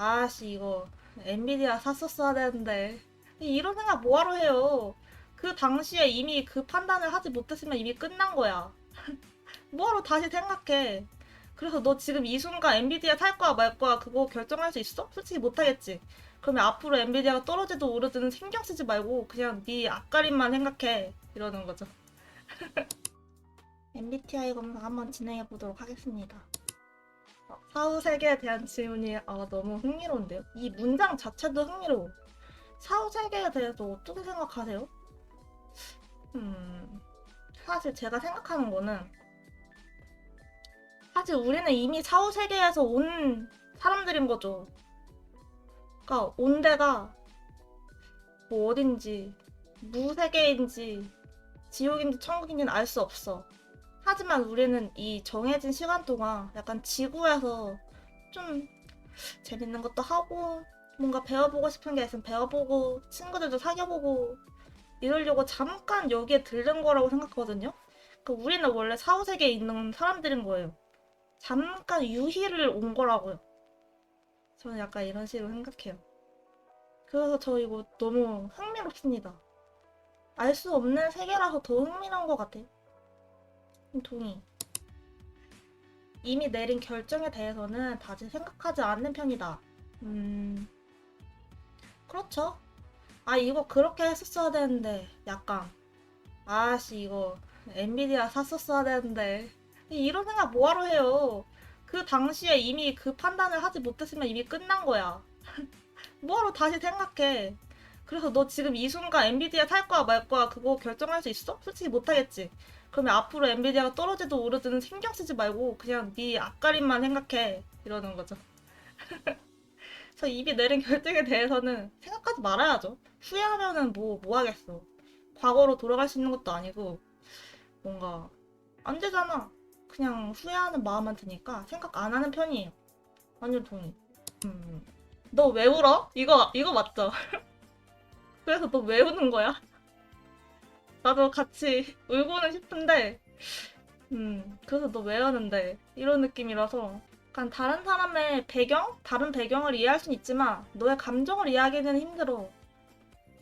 아씨 이거 엔비디아 샀었어야 되는데. 이런 생각 뭐하러 해요? 그 당시에 이미 그 판단을 하지 못했으면 이미 끝난 거야. 뭐하러 다시 생각해? 그래서 너 지금 이 순간 엔비디아 살 거야 말 거야 그거 결정할 수 있어? 솔직히 못하겠지. 그러면 앞으로 엔비디아가 떨어지든 오르든 신경 쓰지 말고 그냥 네 앞가림만 생각해. 이러는 거죠. MBTI 검사 한번 진행해 보도록 하겠습니다. 어, 사후 세계에 대한 질문이 아, 너무 흥미로운데요. 이 문장 자체도 흥미로워. 사후 세계에 대해서 어떻게 생각하세요? 음, 사실 제가 생각하는 거는 사실 우리는 이미 사후 세계에서 온 사람들인 거죠. 그러니까 온 데가 뭐 어딘지 무세계인지 지옥인지 천국인지는 알 수 없어. 하지만 우리는 이 정해진 시간 동안 약간 지구에서 좀 재밌는 것도 하고 뭔가 배워보고 싶은 게 있으면 배워보고 친구들도 사귀어보고 이러려고 잠깐 여기에 들른 거라고 생각하거든요. 그 우리는 원래 사후세계에 있는 사람들인 거예요. 잠깐 유희를 온 거라고요. 저는 약간 이런 식으로 생각해요. 그래서 저 이거 너무 흥미롭습니다. 알 수 없는 세계라서 더 흥미로운 것 같아요. 동의. 이미 내린 결정에 대해서는 다시 생각하지 않는 편이다. 음, 그렇죠. 아, 이거 그렇게 했었어야 되는데, 약간. 아씨, 이거 엔비디아 샀었어야 되는데. 이런 생각 뭐하러 해요? 그 당시에 이미 그 판단을 하지 못했으면 이미 끝난 거야. 뭐하러 다시 생각해? 그래서 너 지금 이 순간 엔비디아 살 거야 말 거야 그거 결정할 수 있어? 솔직히 못하겠지. 그러면 앞으로 엔비디아가 떨어지든 오르든 신경 쓰지 말고 그냥 네 앞가림만 생각해 이러는 거죠. 그래서 이미 내린 결정에 대해서는 생각하지 말아야죠. 후회하면은 뭐, 뭐 하겠어. 과거로 돌아갈 수 있는 것도 아니고 뭔가 안 되잖아. 그냥 후회하는 마음만 드니까 생각 안 하는 편이에요. 완전 동의. 음. 너 왜 울어? 이거 이거 맞죠? 그래서 너 왜 우는 거야? 나도 같이 울고는 싶은데, 음, 그래서 너 왜 하는데? 이런 느낌이라서, 약간 다른 사람의 배경? 다른 배경을 이해할 순 있지만, 너의 감정을 이해하기는 힘들어.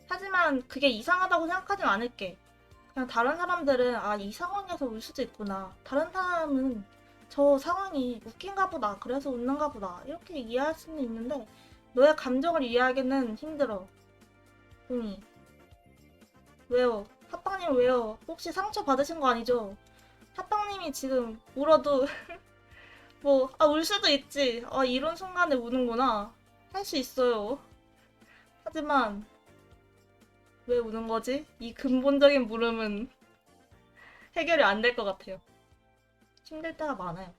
하지만 그게 이상하다고 생각하진 않을게. 그냥 다른 사람들은, 아, 이 상황에서 울 수도 있구나. 다른 사람은 저 상황이 웃긴가 보다. 그래서 웃는가 보다. 이렇게 이해할 수는 있는데, 너의 감정을 이해하기는 힘들어. 동의. 왜요? 핫빵님 왜요? 혹시 상처 받으신 거 아니죠? 핫빵님이 지금 울어도 뭐, 아, 울 수도 있지. 아, 이런 순간에 우는구나. 할 수 있어요. 하지만, 왜 우는 거지? 이 근본적인 물음은 해결이 안 될 것 같아요. 힘들 때가 많아요.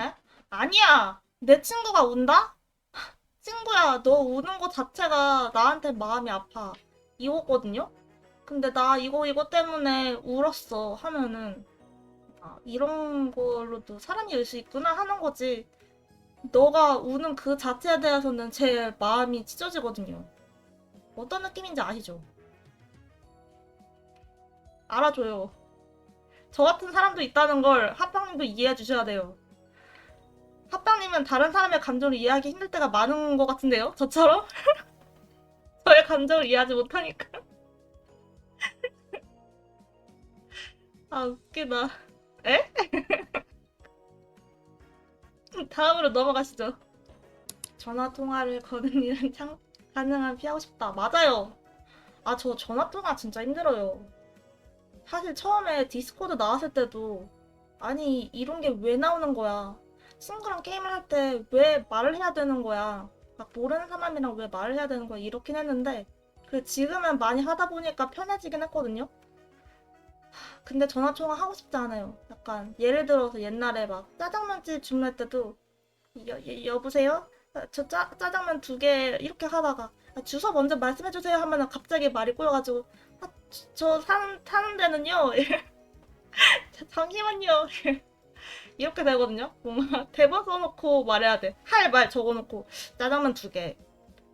에? 아니야! 내 친구가 운다? 친구야, 너 우는 거 자체가 나한테 마음이 아파. 이거거든요? 근데 나 이거 이거 때문에 울었어 하면은 아, 이런 걸로도 사람이 울 수 있구나 하는 거지. 너가 우는 그 자체에 대해서는 제 마음이 찢어지거든요. 어떤 느낌인지 아시죠? 알아줘요. 저 같은 사람도 있다는 걸 합방님도 이해해 주셔야 돼요. 합방님은 다른 사람의 감정을 이해하기 힘들 때가 많은 것 같은데요? 저처럼? 저의 감정을 이해하지 못하니까. 아, 웃기다. 에? 다음으로 넘어가시죠. 전화 통화를 거는 일은 참 가능한 피하고 싶다. 맞아요. 아, 저 전화 통화 진짜 힘들어요. 사실 처음에 디스코드 나왔을 때도 아니, 이런 게 왜 나오는 거야? 친구랑 게임을 할 때 왜 말을 해야 되는 거야? 막 모르는 사람이랑 왜 말을 해야 되는 거야? 이렇긴 했는데 그 지금은 많이 하다 보니까 편해지긴 했거든요. 하, 근데 전화 통화 하고 싶지 않아요. 약간 예를 들어서 옛날에 막 짜장면집 주문할 때도 여, 여, 여보세요? 아, 저 짜, 짜장면 두 개 이렇게 하다가 아, 주소 먼저 말씀해 주세요 하면 갑자기 말이 꼬여가지고 아, 저, 저 사는, 사는 데는요 자, 잠시만요 이렇게 되거든요? 뭔가 대본 써놓고 말해야 돼 할 말 적어놓고. 짜장면 두 개.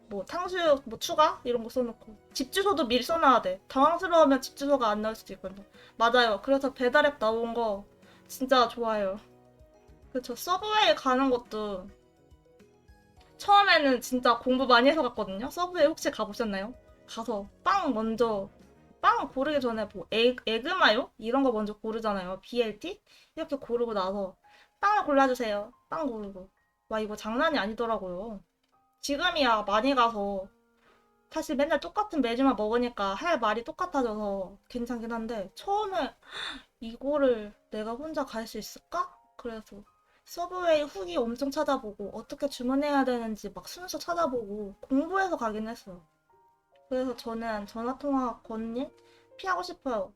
뭐 탕수육 뭐 추가? 이런 거 써놓고. 집 주소도 미리 써놔야 돼. 당황스러우면 집 주소가 안 나올 수도 있거든요. 맞아요. 그래서 배달앱 나온 거 진짜 좋아요. 그저 서브웨이 가는 것도 처음에는 진짜 공부 많이 해서 갔거든요. 서브에 혹시 가보셨나요? 가서 빵 먼저 빵 고르기 전에 뭐 에, 에그마요 이런 거 먼저 고르잖아요. BLT 이렇게 고르고 나서 빵을 골라주세요. 빵 고르고 와 이거 장난이 아니더라고요. 지금이야 많이 가서 사실 맨날 똑같은 메뉴만 먹으니까 할 말이 똑같아져서 괜찮긴 한데 처음에 이거를 내가 혼자 갈 수 있을까? 그래서 서브웨이 후기 엄청 찾아보고 어떻게 주문해야 되는지 막 순서 찾아보고 공부해서 가긴 했어요. 그래서 저는 전화통화 권님 피하고 싶어요.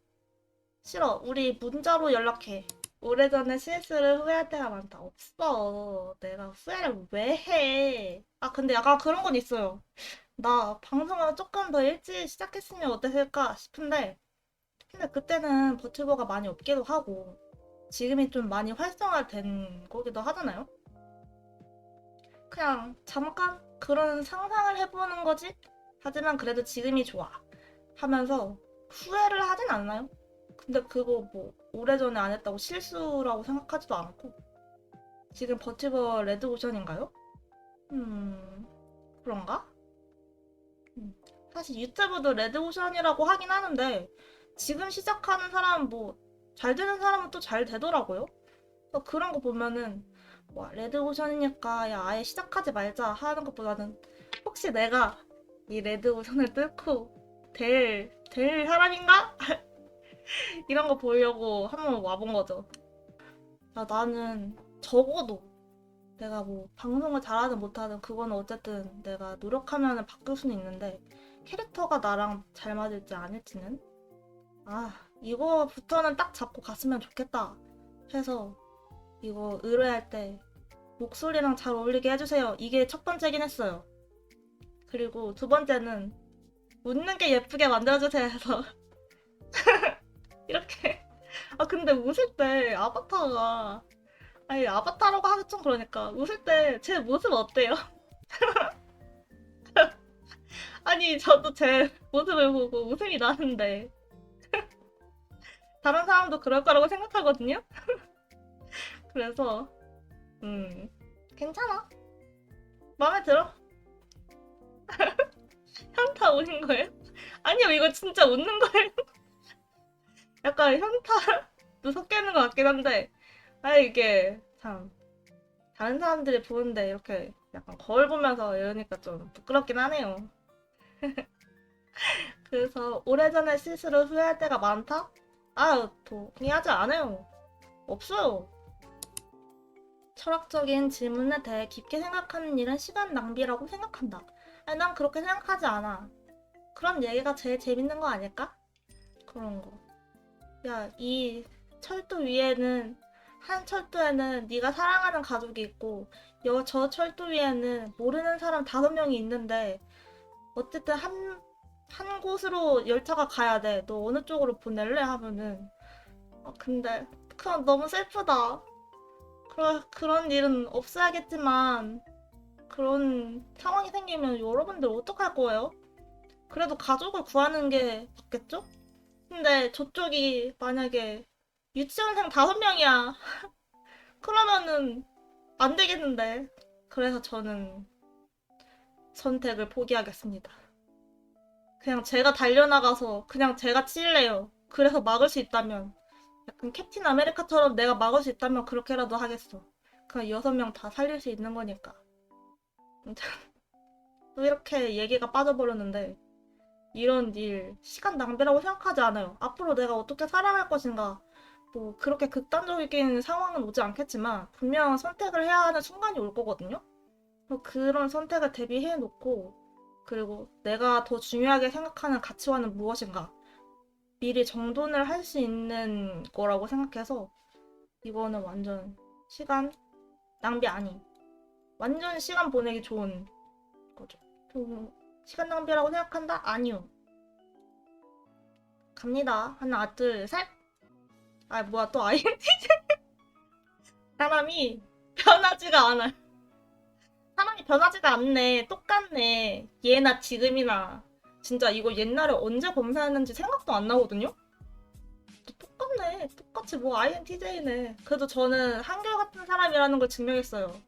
싫어. 우리 문자로 연락해. 오래전에 실수를 후회할 때가 많다. 없어. 내가 후회를 왜 해? 아, 근데 약간 그런 건 있어요. 나 방송을 조금 더 일찍 시작했으면 어땠을까 싶은데, 근데 그때는 버튜버가 많이 없기도 하고, 지금이 좀 많이 활성화된 거기도 하잖아요? 그냥 잠깐 그런 상상을 해보는 거지? 하지만 그래도 지금이 좋아. 하면서 후회를 하진 않나요? 근데 그거 뭐 오래전에 안 했다고 실수라고 생각하지도 않고 지금 버티버 레드오션인가요? 음 그런가? 음, 사실 유튜브도 레드오션이라고 하긴 하는데 지금 시작하는 사람 뭐 잘 되는 사람은 또 잘 되더라고요. 그런 거 보면은 와 레드오션이니까 야 아예 시작하지 말자 하는 것보다는 혹시 내가 이 레드 오션을 뚫고 될, 될 사람인가? 이런 거 보려고 한번 와본 거죠. 야, 나는 적어도 내가 뭐 방송을 잘하든 못하든 그거는 어쨌든 내가 노력하면 바뀔 수는 있는데 캐릭터가 나랑 잘 맞을지 아닐지는 아 이거부터는 딱 잡고 갔으면 좋겠다 해서 이거 의뢰할 때 목소리랑 잘 어울리게 해주세요. 이게 첫 번째긴 했어요. 그리고 두 번째는 웃는 게 예쁘게 만들어주세요 해서 이렇게 아 근데 웃을 때 아바타가 아니 아바타라고 하기 좀 그러니까 웃을 때 제 모습 어때요? 아니 저도 제 모습을 보고 웃음이 나는데 다른 사람도 그럴 거라고 생각하거든요? 그래서 음 괜찮아 마음에 들어 현타 오신 거예요? 아니요, 이거 진짜 웃는 거예요. 약간 현타도 섞이는 것 같긴 한데, 아, 이게 참, 다른 사람들이 보는데 이렇게 약간 거울 보면서 이러니까 좀 부끄럽긴 하네요. 그래서 오래전에 실수를 후회할 때가 많다? 아, 동의하지 않아요. 없어요. 철학적인 질문에 대해 깊게 생각하는 일은 시간 낭비라고 생각한다. 아니, 난 그렇게 생각하지 않아. 그런 얘기가 제일 재밌는 거 아닐까? 그런 거. 야, 이 철도 위에는 한 철도에는 네가 사랑하는 가족이 있고 여, 저 철도 위에는 모르는 사람 다섯 명이 있는데 어쨌든 한, 한 곳으로 열차가 가야 돼. 너 어느 쪽으로 보낼래? 하면은 아, 근데 그건 너무 슬프다. 그러, 그런 일은 없어야겠지만 그런 상황이 생기면 여러분들 어떡할 거예요? 그래도 가족을 구하는 게 맞겠죠? 근데 저쪽이 만약에 유치원생 다섯 명이야. 그러면은 안 되겠는데. 그래서 저는 선택을 포기하겠습니다. 그냥 제가 달려나가서 그냥 제가 찔래요. 그래서 막을 수 있다면 약간 캡틴 아메리카처럼 내가 막을 수 있다면 그렇게라도 하겠어. 그냥 여섯 명 다 살릴 수 있는 거니까. 또 이렇게 얘기가 빠져버렸는데 이런 일 시간 낭비라고 생각하지 않아요. 앞으로 내가 어떻게 살아갈 것인가 뭐 그렇게 극단적인 상황은 오지 않겠지만 분명 선택을 해야 하는 순간이 올 거거든요. 뭐 그런 선택을 대비해 놓고 그리고 내가 더 중요하게 생각하는 가치와는 무엇인가 미리 정돈을 할 수 있는 거라고 생각해서 이거는 완전 시간 낭비 아닌 완전 시간 보내기 좋은 거죠. 좀 시간 낭비라고 생각한다? 아니요. 갑니다. 하나, 둘, 셋. 아, 뭐야, 또 INTJ. 사람이 변하지가 않아요. 사람이 변하지가 않네. 똑같네. 얘나 지금이나. 진짜 이거 옛날에 언제 검사했는지 생각도 안 나거든요? 똑같네. 똑같이 뭐 INTJ네. 그래도 저는 한결같은 사람이라는 걸 증명했어요.